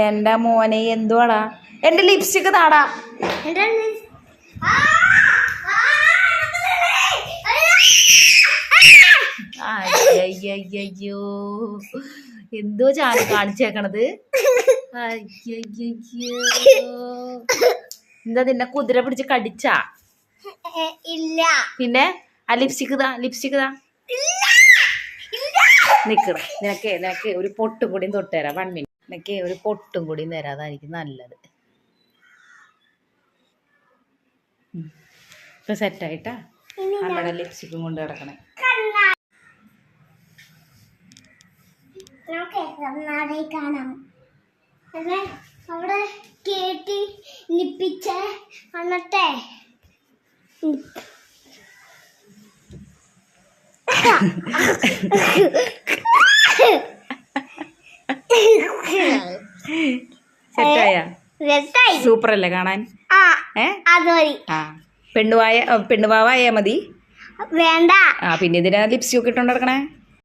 എന്റെ മോനെ എന്തുവാടാ? എന്റെ ലിപ്സ്റ്റിക് താടാ! അയ്യോ എന്തോ ചാടി കാണിച്ചേക്കണത്. അയ്യോ എന്താ നിന്നെ കുതിര പിടിച്ച് കടിച്ചാ? ഇല്ല. പിന്നെ? ആ ലിപ്സ്റ്റിക് താ ലിപ്സ്റ്റിക് താ. നിക്കണ നിനക്ക് നിനക്ക് ഒരു പൊട്ടും കൂടി തൊട്ട് തരാം. വൺ മിനിറ്റ് നിനക്ക് ഒരു പൊട്ടും കൂടി തരാം. അതായിരിക്കും നല്ലത്. ഇപ്പൊ സെറ്റായിട്ടാ നമ്മുടെ ലിപ്സ്റ്റിക്കും കൊണ്ട് കിടക്കണേ കാണാം. അവിടെ കേട്ടി നിപ്പിച്ച സെറ്റായ? സൂപ്പർ അല്ലേ കാണാൻ? ഏ? ആ പെണ്ണുവായ പെണ്ണുവാവായ മതി. വേണ്ട. ആ പിന്നെ ഇതിനാ ലിപ്സ്റ്റിക് ഒക്കെ ഇട്ടോണ്ട് കിടക്കണേ